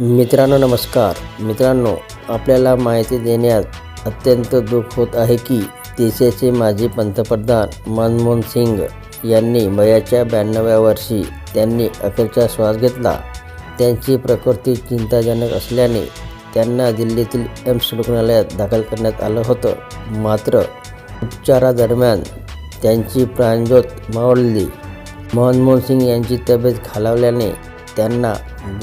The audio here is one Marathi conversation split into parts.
मित्रांनो नमस्कार. मित्रांनो आपल्याला माहिती देण्यात अत्यंत दुःख होत आहे की देशाचे माजी पंतप्रधान मनमोहन सिंग यांनी वयाच्या ब्याण्णव्या वर्षी त्यांनी अखेरचा श्वास घेतला. त्यांची प्रकृती चिंताजनक असल्याने त्यांना दिल्लीतील एम्स रुग्णालयात दाखल करण्यात आलं होतं. मात्र उपचारादरम्यान त्यांची प्राणज्योत मावळली. मनमोहन सिंग यांची तब्येत खालावल्याने त्यांना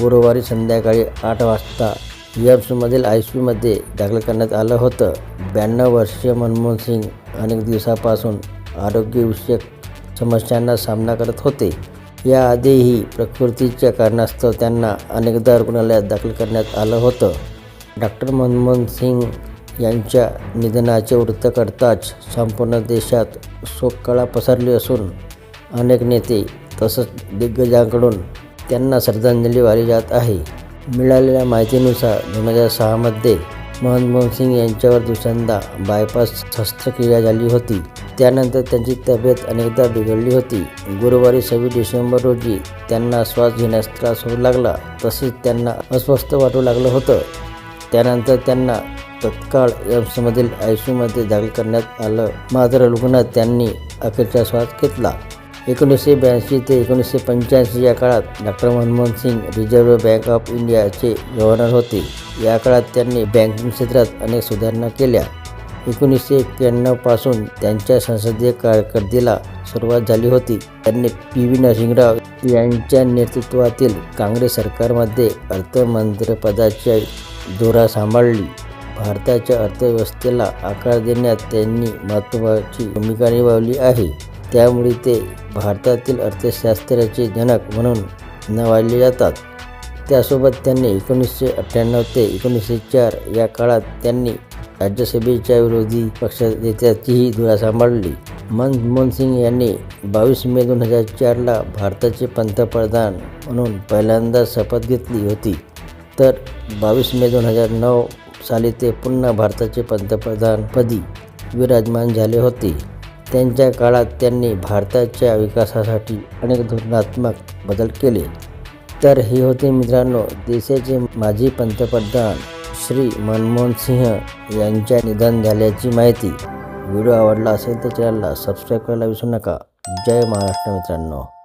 गुरुवारी संध्याकाळी आठ वाजता यम्समधील आय सी यूमध्ये दाखल करण्यात आलं होतं. ब्याण्णव वर्षीय मनमोहन सिंग अनेक दिवसापासून आरोग्यविषयक समस्यांना सामना करत होते. याआधीही प्रकृतीच्या कारणास्तव त्यांना अनेकदा रुग्णालयात दाखल करण्यात आलं होतं. डॉक्टर मनमोहन सिंग यांच्या निधनाचे वृत्त करताच संपूर्ण देशात शोककळा पसरली असून अनेक नेते तसंच दिग्गजांकडून त्यांना श्रद्धांजली वाहिली जात आहे. मिळालेल्या माहितीनुसार दोन हजार सहामध्ये मनमोहन सिंग यांच्यावर दुसऱ्यांदा बायपास शस्त्रक्रिया झाली होती. त्यानंतर त्यांची तब्येत अनेकदा बिघडली होती. गुरुवारी सव्वीस डिसेंबर रोजी त्यांना श्वास घेण्यास त्रास होऊ लागला. तसेच त्यांना अस्वस्थ वाटू लागलं होतं. त्यानंतर त्यांना तत्काळ एम्समधील आय सी यूमध्ये दाखल करण्यात आलं. मात्र रुग्णात त्यांनी अखेरचा श्वास घेतला. एकोणीसशे ब्याऐंशी ते एकोणीसशे पंच्याऐंशी या काळात doctor Manmohan Singh reserve bank of इंडियाचे गव्हर्नर होते. या काळात त्यांनी बँकिंग क्षेत्रात अनेक सुधारणा केल्या. एकोणीसशे एक्क्याण्णवपासून त्यांच्या संसदीय कारकिर्दीला सुरुवात झाली होती. त्यांनी पी. व्ही. नरसिंगराव यांच्या नेतृत्वातील काँग्रेस सरकारमध्ये अर्थमंत्रीपदाची दोरा सांभाळली. भारताच्या अर्थव्यवस्थेला आकार देण्यात त्यांनी महत्त्वाची भूमिका निभावली आहे. त्यामुळे ते भारतातील अर्थशास्त्राचे जनक म्हणून नावाजले जातात. त्यासोबत त्यांनी एकोणीसशे अठ्ठ्याण्णव ते एकोणीसशे चार या काळात त्यांनी राज्यसभेच्या विरोधी पक्षनेत्याचीही धुरा सांभाळली. मनमोहन सिंग यांनी बावीस मे दोन हजार चारला भारताचे पंतप्रधान म्हणून पहिल्यांदा शपथ घेतली होती. तर बावीस मे दोन हजार नऊ साली ते पुन्हा भारताचे पंतप्रधानपदी विराजमान झाले होते. त्यांच्या काळात त्यांनी भारताच्या विकासासाठी अनेक धोरणात्मक बदल केले. तर हे होते मित्रांनो देशाचे माजी पंतप्रधान श्री मनमोहन सिंह यांच्या निधन झाल्याची माहिती. व्हिडिओ आवडला असेल तर चॅनलला सबस्क्राईब करायला विसरू नका. जय महाराष्ट्र मित्रांनो.